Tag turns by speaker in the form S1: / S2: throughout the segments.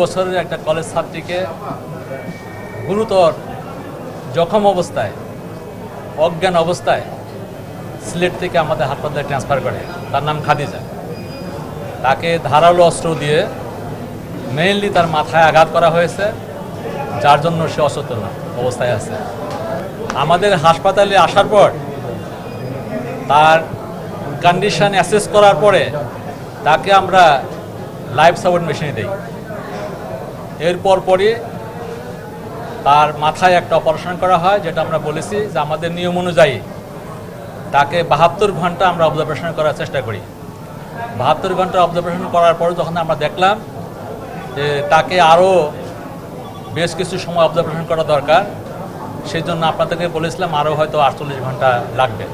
S1: বছরের একটা কলেজ ছাত্রীকে গুরুতর জখম অবস্থায়, অজ্ঞান অবস্থায় সিলেট থেকে আমাদের হাসপাতালে ট্রান্সফার করে। তার নাম খাদিজা। তাকে ধারালো অস্ত্র দিয়ে মেইনলি তার মাথায় আঘাত করা হয়েছে, যার জন্য সে অচেতন অবস্থায় আছে। আমাদের হাসপাতালে আসার পর তার কন্ডিশন অ্যাসেস করার পরে তাকে আমরা লাইফ সাপোর্ট মেশিনে দিই। এরপর পরই তার মাথায় একটা অপারেশন করা হয়, যেটা আমরা বলেছি যে আমাদের নিয়ম অনুযায়ী তাকে বাহাত্তর ঘণ্টা আমরা অবজারভেশন করার চেষ্টা করি। বাহাত্তর ঘণ্টা অবজারভেশন করার পর যখন আমরা দেখলাম যে তাকে আরও বেশ কিছু সময় অবজারভেশন করা দরকার সেই জন্য আপনাদেরকে বলেছিলাম আরও হয়তো আটচল্লিশ ঘণ্টা লাগবে।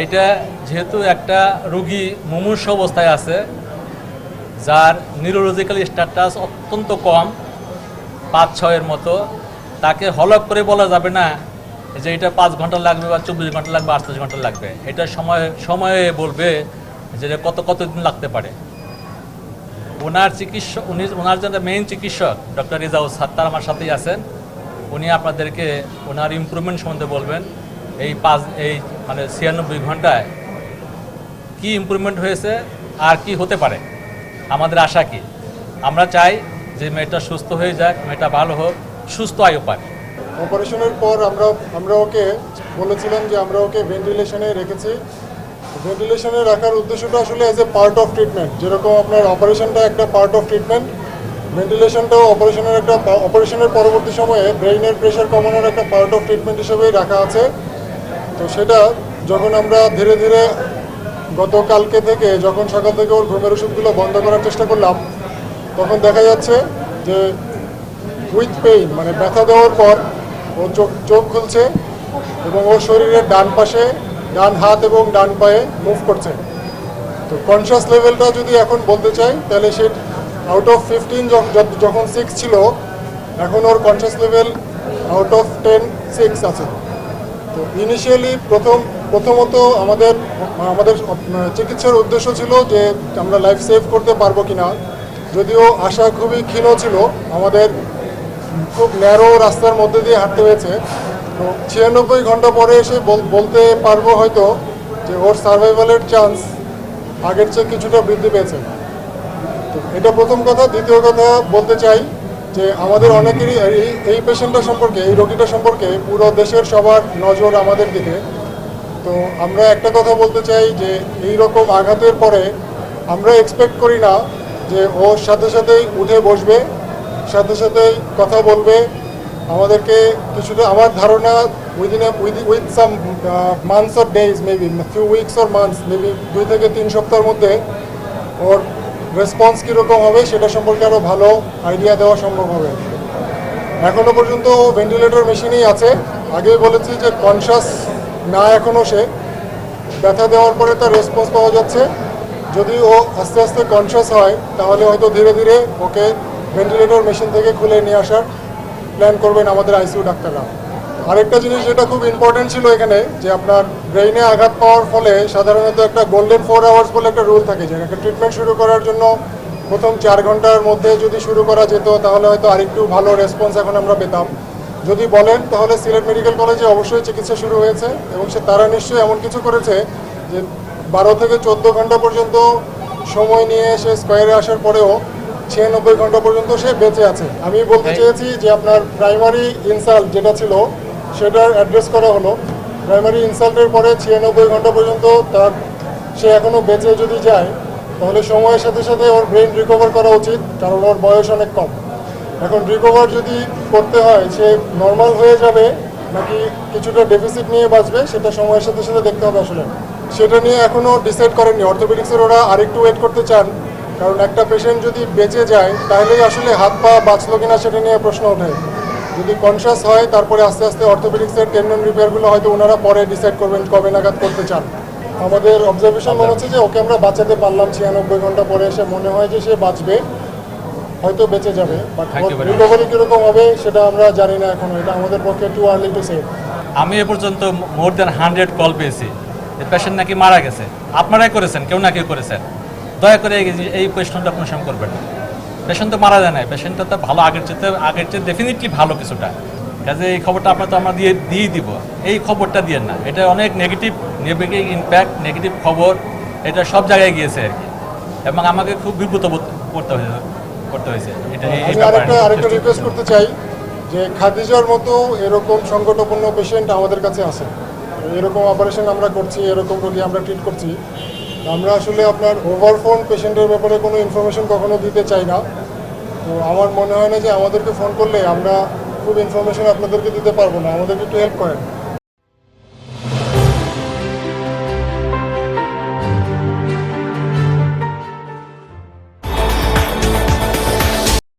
S1: এইটা যেহেতু একটা রুগী মুমূর্ষ অবস্থায় আছে যার নিউরোলজিক্যাল স্ট্যাটাস অত্যন্ত কম পাঁচ ছয়ের মতো। তাকে হলক করে বলা যাবে না যে এটা পাঁচ ঘণ্টা লাগবে বা চব্বিশ ঘণ্টা লাগবে আটত্রিশ ঘণ্টা লাগবে। এটা সময়, সময়ে বলবে যে কত, কতদিন লাগতে পারে। ওনার চিকিৎসক উনি, ওনার যে মেইন চিকিৎসক ডক্টর রিজাউল সাত্তার আমার সাথেই আছেন। উনি আপনাদেরকে ওনার ইমপ্রুভমেন্ট সম্বন্ধে বলবেন। এই পাঁচ, এই মানে ছিয়ানব্বই ঘন্টায় কি ইমপ্রুভমেন্ট হয়েছে আর কি হতে পারে। আমাদের আশা কি? আমরা চাই যে মেয়েটা সুস্থ হয়ে যাক, মেয়েটা ভালো হোক, সুস্থ আয়ু পাক।
S2: অপারেশনের পর আমরা আমরা ওকে বলেছিলাম যে আমরা ওকে ভেন্টিলেশনে রেখেছি। ভেন্টিলেশনে রাখার উদ্দেশ্যটা আসলে as a part of treatment যেরকম আপনার অপারেশনটা একটা পার্ট অফ ট্রিটমেন্ট ভেন্টিলেশনটাও অপারেশনের একটা, অপারেশনের পরবর্তী সময়ে ব্রেইনের প্রেশার কমানোর একটা পার্ট অফ ট্রিটমেন্ট হিসেবেই রাখা আছে। তো সেটা যখন আমরা ধীরে ধীরে গতকালকে থেকে যখন সকাল থেকে ওর ঘুমের ওষুধগুলো বন্ধ করার চেষ্টা করলাম, তখন দেখা যাচ্ছে যে উইথ পেইন মানে ব্যথা দেওয়ার পর ও চোখ চোখ খুলছে এবং ওর শরীরের ডান পাশে ডান হাত এবং ডান পায়ে মুভ করছে। তো কনসিয়াস লেভেলটা যদি এখন বলতে চাই, তাহলে সে আউট অফ ফিফটিন যখন সিক্স ছিল, এখন ওর conscious level out of ten six আছে। তো ইনিশিয়ালি প্রথম প্রথমত আমাদের আমাদের চিকিৎসার উদ্দেশ্য ছিল যে আমরা লাইফ সেভ করতে পারব কিনা। যদিও আশা খুবই ক্ষীণ ছিল, আমাদের খুব ন্যারো রাস্তার মধ্যে দিয়ে হাঁটতে হয়েছে। তো ছিয়ানব্বই ঘণ্টা পরে এসে বল- বলতে পারব হয়তো যে ওর সার্ভাইভালের চান্স আগের চেয়ে কিছুটা বৃদ্ধি পেয়েছে। তো এটা প্রথম কথা। দ্বিতীয় কথা বলতে চাই যে আমাদের অনেকেরই এই পেশেন্টটা সম্পর্কে, এই রোগীটা সম্পর্কে পুরো দেশের সবার নজর আমাদের দিকে। তো আমরা একটা কথা বলতে চাই যে এই রকম আঘাতের পরে আমরা এক্সপেক্ট করি না যে ওর সাথে সাথেই উঠে বসবে, সাথে সাথেই কথা বলবে। আমাদেরকে কিছুটা, আমার ধারণা within with some months or days maybe few weeks or months maybe দুই থেকে তিন সপ্তাহের মধ্যে ওর রেসপন্স কীরকম হবে সেটা সম্পর্কে আরও ভালো আইডিয়া দেওয়া সম্ভব হবে। এখনও পর্যন্ত ভেন্টিলেটর মেশিনেই আছে। আগেই বলেছি যে কনসাস না এখনও সে। ব্যথা দেওয়ার পরে তার রেসপন্স পাওয়া যাচ্ছে। যদি ও আস্তে আস্তে কনসাস হয়, তাহলে হয়তো ধীরে ধীরে ওকে ভেন্টিলেটর মেশিন থেকে খুলে নিয়ে আসার প্ল্যান করবেন আমাদের আইসিইউ ডাক্তাররা। আরেকটা জিনিস যেটা খুব ইম্পর্টেন্ট ছিল এখানে, যে আপনার ব্রেইনে আঘাত পাওয়ার ফলে সাধারণত একটা গোল্ডেন ফোর আওয়ার্স বলে একটা রুল থাকে, যে একটা ট্রিটমেন্ট শুরু করার জন্য প্রথম চার ঘণ্টার মধ্যে যদি শুরু করা যেত, তাহলে হয়তো আরেকটু ভালো রেসপন্স এখন আমরা পেতাম। যদি বলেন তাহলে সিলেট মেডিকেল কলেজে অবশ্যই চিকিৎসা শুরু হয়েছে এবং সে তারা নিশ্চয়ই এমন কিছু করেছে যে বারো থেকে চোদ্দ ঘণ্টা পর্যন্ত সময় নিয়ে সে স্কোয়ারে আসার পরেও ছিয়ানব্বই ঘণ্টা পর্যন্ত সে বেঁচে আছে। আমি বলতে চেয়েছি যে আপনার প্রাইমারি ইনসাল্ট যেটা ছিল সেটার অ্যাড্রেস করা হলো। প্রাইমারি ইনসাল্টের পরে ছিয়ানব্বই ঘণ্টা পর্যন্ত তার সে এখনও বেঁচে যদি যায় তাহলে সময়ের সাথে সাথে ওর ব্রেন রিকভার করা উচিত কারণ ওর বয়স অনেক কম। এখন রিকভার যদি করতে হয়, সে নর্মাল হয়ে যাবে নাকি কিছুটা ডেফিসিট নিয়ে বাঁচবে, সেটা সময়ের সাথে সাথে দেখতে হবে আসলে। সেটা নিয়ে এখনও ডিসাইড করেননি। অর্থোপেডিক্সের ওরা আরেকটু ওয়েট করতে চান, কারণ একটা পেশেন্ট যদি বেঁচে যায়, তাহলেই আসলে হাত পা বাঁচলো কিনা সেটা নিয়ে প্রশ্ন ওঠে। যদি কনসিয়াস হয়, তারপরে আস্তে আস্তে অর্থোপেডিক্সের টেন্ডন রিপেয়ারগুলো হয়তো ওনারা পরে ডিসাইড করবেন কবে নাগাদ করতে চান। আমাদের অবজারভেশন মনে হচ্ছে যে, ওকে আমরা বাঁচাতে পারলাম ছিয়ানব্বই ঘণ্টা পরে এসে মনে হয় যে সে বাঁচবে। হয়তো বেঁচে যাবে বাট. রিকভারি কীরকম হবে সেটা আমরা জানি না এখনও। এটা আমাদের পক্ষে টু আর্লি টু সে
S1: আমি এ পর্যন্ত মোর দেন হান্ড্রেড কল পেয়েছি। পেশেন্ট নাকি মারা গেছে। আপনারাই করেছেন কেউ না কেউ করেছেন দয়া করে এই- কোয়েশনটা কোনো সময় করবেন। না পেশেন্ট তো মারা যায় না পেশেন্টটা তো ভালো আগের চেয়ে আগের চেয়ে ডেফিনেটলি ভালো কিছুটা। কাজে এই খবরটা আপনার তো আমরা দিয়ে দিয়ে দিব। এই খবরটা দিয়ে না। এটা অনেক নেগেটিভ নেগেটিভ ইম্প্যাক্ট নেগেটিভ খবর। এটা সব জায়গায় গিয়েছে আর কি। এবং আমাকে খুব বিব্রত করতে হয়েছে। করতে হয়েছে।
S2: আমি আরেকটা আরেকটা রিকোয়েস্ট করতে চাই যে খাদিজার মতো এরকম সংকটপূর্ণ পেশেন্ট আমাদের কাছে আছে। এরকম অপারেশন আমরা করছি এরকম রোগী আমরা ট্রিট করছি। আমরা আসলে আপনার ওভারফোন পেশেন্টের ব্যাপারে কোনো ইনফরমেশন কখনো দিতে চাই না। তো আমার মনে হয় না যে আমাদেরকে ফোন করলে আমরা খুব ইনফরমেশন আপনাদেরকে দিতে পারব না। আমাদেরকে একটু হেল্প করেন।